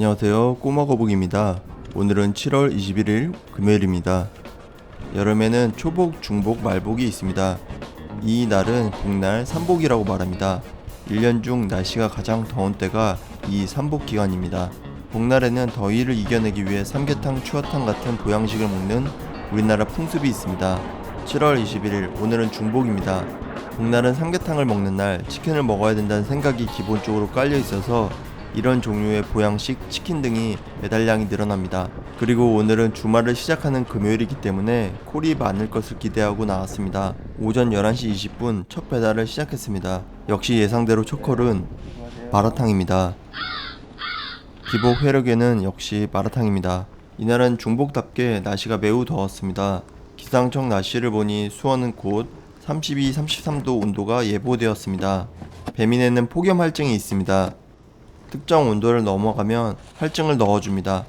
안녕하세요. 꼬마 거북입니다. 오늘은 7월 21일 금요일입니다. 여름에는 초복, 중복, 말복이 있습니다. 이 날은 복날, 삼복이라고 말합니다. 1년 중 날씨가 가장 더운 때가 이 삼복 기간입니다. 복날에는 더위를 이겨내기 위해 삼계탕, 추어탕 같은 보양식을 먹는 우리나라 풍습이 있습니다. 7월 21일, 오늘은 중복입니다. 복날은 삼계탕을 먹는 날, 치킨을 먹어야 된다는 생각이 기본적으로 깔려 있어서 이런 종류의 보양식, 치킨 등이 배달량이 늘어납니다. 그리고 오늘은 주말을 시작하는 금요일이기 때문에 콜이 많을 것을 기대하고 나왔습니다. 오전 11시 20분 첫 배달을 시작했습니다. 역시 예상대로 첫 콜은 마라탕입니다. 기복 회력에는 역시 마라탕입니다. 이날은 중복답게 날씨가 매우 더웠습니다. 기상청 날씨를 보니 수원은 곧 32, 33도 온도가 예보되었습니다. 배민에는 폭염 할증이 있습니다. 특정 온도를 넘어가면 할증을 넣어줍니다.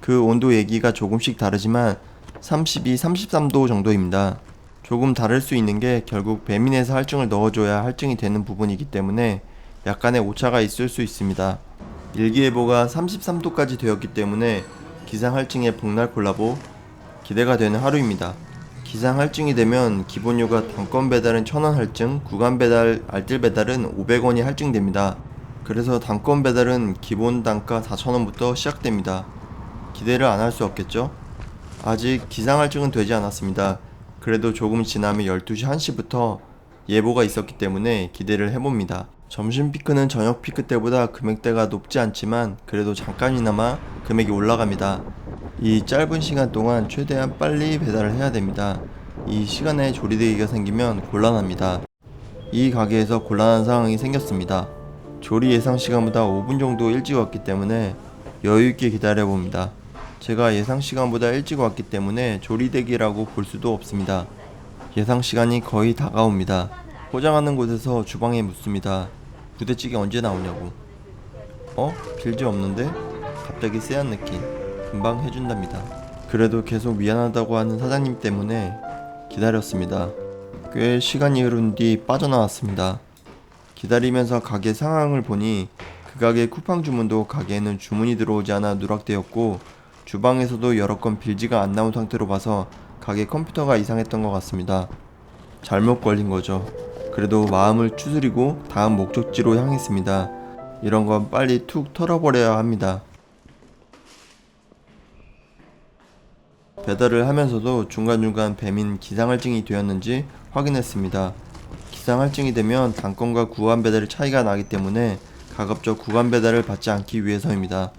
그 온도 얘기가 조금씩 다르지만 32, 33도 정도입니다. 조금 다를 수 있는 게 결국 배민에서 할증을 넣어줘야 할증이 되는 부분이기 때문에 약간의 오차가 있을 수 있습니다. 일기예보가 33도까지 되었기 때문에 기상 할증의 복날 콜라보 기대가 되는 하루입니다. 기상 할증이 되면 기본료가 단건 배달은 1000원 할증, 구간 배달, 알뜰 배달은 500원이 할증됩니다. 그래서 단건 배달은 기본 단가 4,000원부터 시작됩니다. 기대를 안 할 수 없겠죠? 아직 기상 할증은 되지 않았습니다. 그래도 조금 지나면 12시 1시부터 예보가 있었기 때문에 기대를 해봅니다. 점심 피크는 저녁 피크 때보다 금액대가 높지 않지만 그래도 잠깐이나마 금액이 올라갑니다. 이 짧은 시간 동안 최대한 빨리 배달을 해야 됩니다. 이 시간에 조리대기가 생기면 곤란합니다. 이 가게에서 곤란한 상황이 생겼습니다. 조리 예상 시간보다 5분 정도 일찍 왔기 때문에 여유 있게 기다려 봅니다. 제가 예상 시간보다 일찍 왔기 때문에 조리대기라고 볼 수도 없습니다. 예상 시간이 거의 다가옵니다. 포장하는 곳에서 주방에 묻습니다. 부대찌개 언제 나오냐고. 어? 빌지 없는데? 갑자기 쎄한 느낌. 금방 해준답니다. 그래도 계속 미안하다고 하는 사장님 때문에 기다렸습니다. 꽤 시간이 흐른 뒤 빠져나왔습니다. 기다리면서 가게 상황을 보니 그 가게 쿠팡 주문도 가게에는 주문이 들어오지 않아 누락되었고 주방에서도 여러 건 빌지가 안 나온 상태로 봐서 가게 컴퓨터가 이상했던 것 같습니다. 잘못 걸린 거죠. 그래도 마음을 추스리고 다음 목적지로 향했습니다. 이런 건 빨리 툭 털어버려야 합니다. 배달을 하면서도 중간중간 배민 기상할증이 되었는지 확인했습니다. 기상할증이 되면 단건과 구간 배달의 차이가 나기 때문에 가급적 구간 배달을 받지 않기 위해서입니다.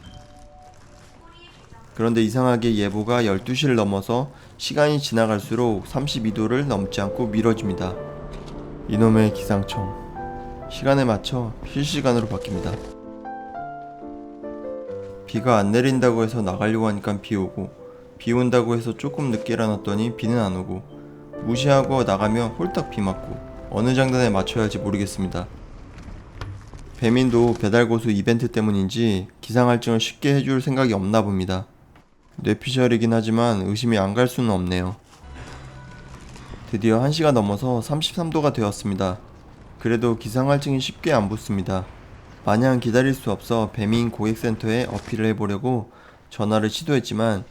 그런데 이상하게 예보가 12시를 넘어서 시간이 지나갈수록 32도를 넘지 않고 미뤄집니다. 이놈의 기상청. 시간에 맞춰 실시간으로 바뀝니다. 비가 안 내린다고 해서 나가려고 하니까 비 오고, 비 온다고 해서 조금 늦게 일어났더니 비는 안 오고, 무시하고 나가면 홀딱 비 맞고, 어느 장단에 맞춰야 할지 모르겠습니다. 배민도 배달고수 이벤트 때문인지 기상할증을 쉽게 해줄 생각이 없나 봅니다. 뇌피셜이긴 하지만 의심이 안 갈 수는 없네요. 드디어 1시가 넘어서 33도가 되었습니다. 그래도 기상할증이 쉽게 안 붙습니다. 마냥 기다릴 수 없어 배민 고객센터에 어필을 해보려고 전화를 시도했지만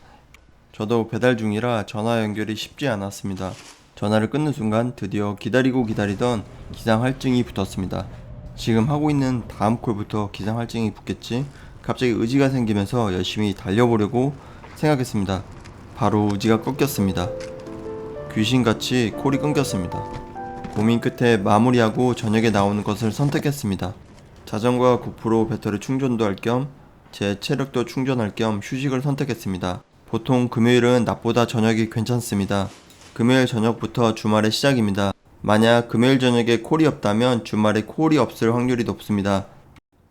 저도 배달 중이라 전화 연결이 쉽지 않았습니다. 전화를 끊는 순간 드디어 기다리고 기다리던 기상할증이 붙었습니다. 지금 하고 있는 다음 콜부터 기상할증이 붙겠지? 갑자기 의지가 생기면서 열심히 달려보려고 생각했습니다. 바로 의지가 꺾였습니다. 귀신같이 콜이 끊겼습니다. 고민 끝에 마무리하고 저녁에 나오는 것을 선택했습니다. 자전거와 고프로 배터리 충전도 할 겸 제 체력도 충전할 겸 휴식을 선택했습니다. 보통 금요일은 낮보다 저녁이 괜찮습니다. 금요일 저녁부터 주말의 시작입니다. 만약 금요일 저녁에 콜이 없다면 주말에 콜이 없을 확률이 높습니다.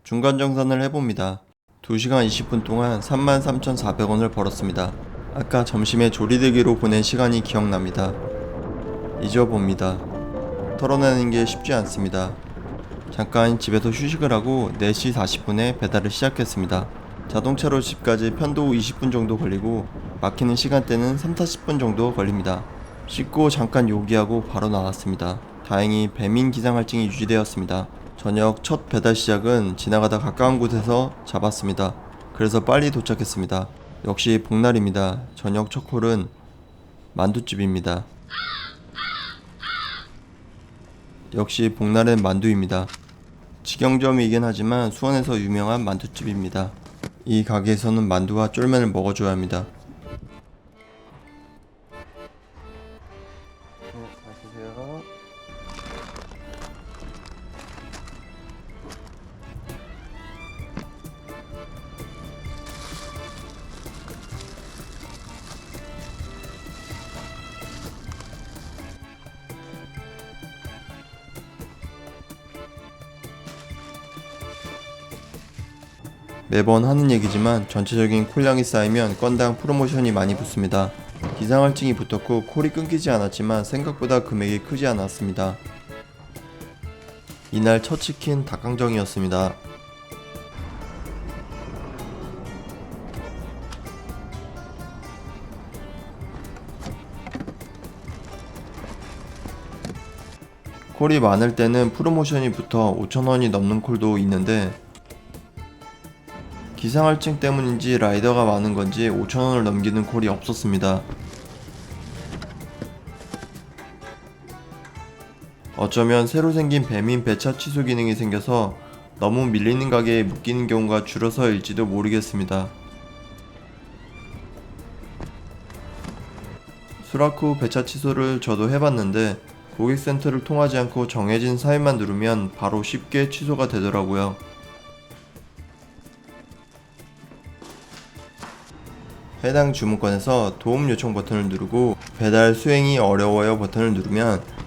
중간 정산을 해봅니다. 2시간 20분 동안 33,400원을 벌었습니다. 아까 점심에 조리대기로 보낸 시간이 기억납니다. 잊어봅니다. 털어내는 게 쉽지 않습니다. 잠깐 집에서 휴식을 하고 4시 40분에 배달을 시작했습니다. 자동차로 집까지 편도 20분 정도 걸리고 막히는 시간대는 3, 40분 정도 걸립니다. 씻고 잠깐 요기하고 바로 나왔습니다. 다행히 배민 기상할증이 유지되었습니다. 저녁 첫 배달 시작은 지나가다 가까운 곳에서 잡았습니다. 그래서 빨리 도착했습니다. 역시 복날입니다. 저녁 첫 콜은 만두집입니다. 역시 복날엔 만두입니다. 직영점이긴 하지만 수원에서 유명한 만두집입니다. 이 가게에서는 만두와 쫄면을 먹어줘야 합니다. 마시세요. 매번 하는 얘기지만 전체적인 콜량이 쌓이면 건당 프로모션이 많이 붙습니다. 기상할증이 붙었고 콜이 끊기지 않았지만 생각보다 금액이 크지 않았습니다. 이날 첫 치킨 닭강정이었습니다. 콜이 많을 때는 프로모션이 붙어 5,000원이 넘는 콜도 있는데 기상할증 때문인지 라이더가 많은 건지 5,000원을 넘기는 콜이 없었습니다. 어쩌면 새로 생긴 배민 배차 취소 기능이 생겨서 너무 밀리는 가게에 묶이는 경우가 줄어서일지도 모르겠습니다. 수락 후 배차 취소를 저도 해봤는데 고객센터를 통하지 않고 정해진 사인만 누르면 바로 쉽게 취소가 되더라고요. 해당 주문권에서 도움 요청 버튼을 누르고 배달 수행이 어려워요 버튼을 누르면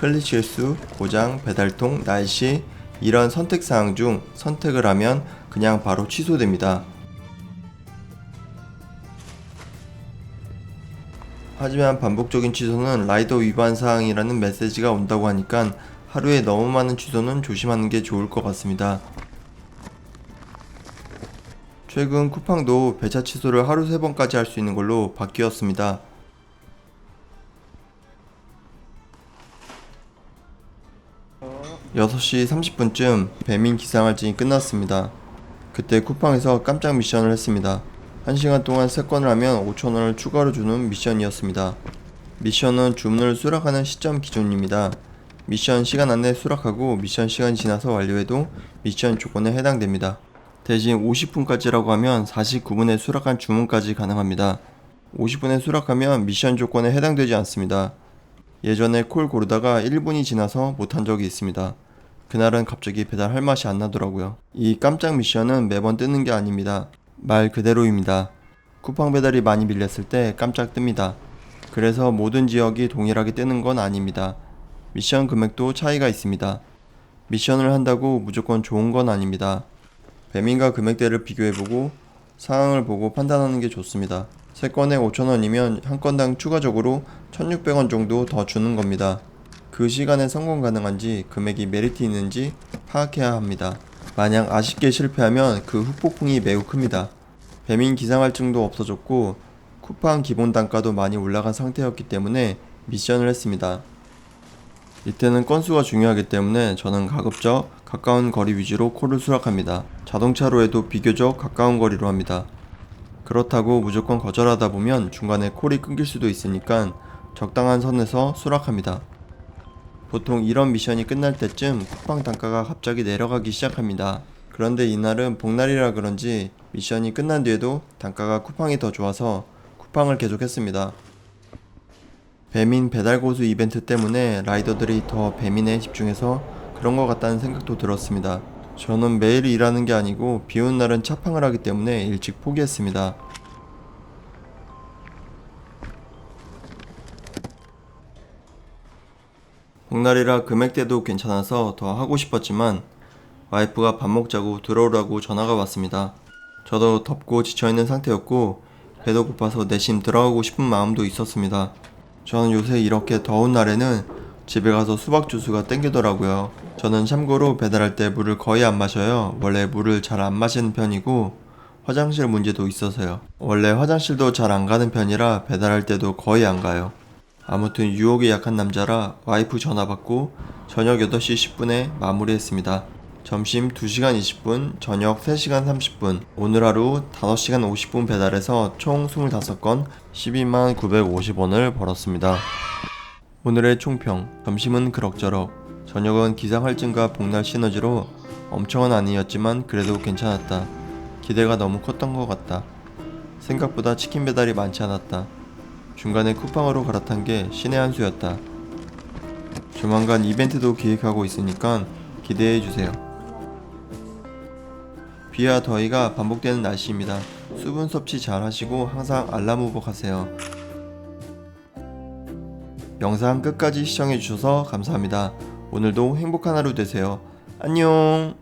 클릭 실수, 고장, 배달통, 날씨 이런 선택 사항 중 선택을 하면 그냥 바로 취소됩니다. 하지만 반복적인 취소는 라이더 위반 사항이라는 메시지가 온다고 하니까 하루에 너무 많은 취소는 조심하는 게 좋을 것 같습니다. 최근 쿠팡도 배차 취소를 하루 세 번까지 할 수 있는 걸로 바뀌었습니다. 여섯 시 30분쯤 배민 기상할증이 끝났습니다. 그때 쿠팡에서 깜짝 미션을 했습니다. 1시간 동안 3건을 하면 5,000원을 추가로 주는 미션이었습니다. 미션은 주문을 수락하는 시점 기준입니다. 미션 시간 안에 수락하고 미션 시간이 지나서 완료해도 미션 조건에 해당됩니다. 대신 50분까지라고 하면 49분에 수락한 주문까지 가능합니다. 50분에 수락하면 미션 조건에 해당되지 않습니다. 예전에 콜 고르다가 1분이 지나서 못한 적이 있습니다. 그날은 갑자기 배달할 맛이 안 나더라고요. 이 깜짝 미션은 매번 뜨는 게 아닙니다. 말 그대로입니다. 쿠팡 배달이 많이 밀렸을 때 깜짝 뜹니다. 그래서 모든 지역이 동일하게 뜨는 건 아닙니다. 미션 금액도 차이가 있습니다. 미션을 한다고 무조건 좋은 건 아닙니다. 배민과 금액대를 비교해보고 상황을 보고 판단하는 게 좋습니다. 3건에 5,000원이면 한 건당 추가적으로 1,600원 정도 더 주는 겁니다. 그 시간에 성공 가능한지 금액이 메리트 있는지 파악해야 합니다. 만약 아쉽게 실패하면 그 후폭풍이 매우 큽니다. 배민 기상할증도 없어졌고 쿠팡 기본 단가도 많이 올라간 상태였기 때문에 미션을 했습니다. 이때는 건수가 중요하기 때문에 저는 가급적 가까운 거리 위주로 콜을 수락합니다. 자동차로 해도 비교적 가까운 거리로 합니다. 그렇다고 무조건 거절하다 보면 중간에 콜이 끊길 수도 있으니까 적당한 선에서 수락합니다. 보통 이런 미션이 끝날 때쯤 쿠팡 단가가 갑자기 내려가기 시작합니다. 그런데 이날은 복날이라 그런지 미션이 끝난 뒤에도 단가가 쿠팡이 더 좋아서 쿠팡을 계속했습니다. 배민 배달 고수 이벤트 때문에 라이더들이 더 배민에 집중해서 그런 것 같다는 생각도 들었습니다. 저는 매일 일하는 게 아니고 비 오는 날은 차팡을 하기 때문에 일찍 포기했습니다. 복날이라 금액대도 괜찮아서 더 하고 싶었지만 와이프가 밥 먹자고 들어오라고 전화가 왔습니다. 저도 덥고 지쳐있는 상태였고 배도 고파서 내심 들어가고 싶은 마음도 있었습니다. 저는 요새 이렇게 더운 날에는 집에 가서 수박 주스가 땡기더라고요. 저는 참고로 배달할 때 물을 거의 안 마셔요. 원래 물을 잘 안 마시는 편이고 화장실 문제도 있어서요. 원래 화장실도 잘 안 가는 편이라 배달할 때도 거의 안 가요. 아무튼 유혹에 약한 남자라 와이프 전화 받고 저녁 8시 10분에 마무리했습니다. 점심 2시간 20분, 저녁 3시간 30분, 오늘 하루 5시간 50분 배달해서 총 25건 12만 950원을 벌었습니다. 오늘의 총평, 점심은 그럭저럭, 저녁은 기상 할증과 복날 시너지로 엄청은 아니었지만 그래도 괜찮았다. 기대가 너무 컸던 것 같다. 생각보다 치킨 배달이 많지 않았다. 중간에 쿠팡으로 갈아탄 게 신의 한 수였다. 조만간 이벤트도 기획하고 있으니까 기대해 주세요. 비와 더위가 반복되는 날씨입니다. 수분 섭취 잘 하시고 항상 알람 후복하세요. 영상 끝까지 시청해 주셔서 감사합니다. 오늘도 행복한 하루 되세요. 안녕!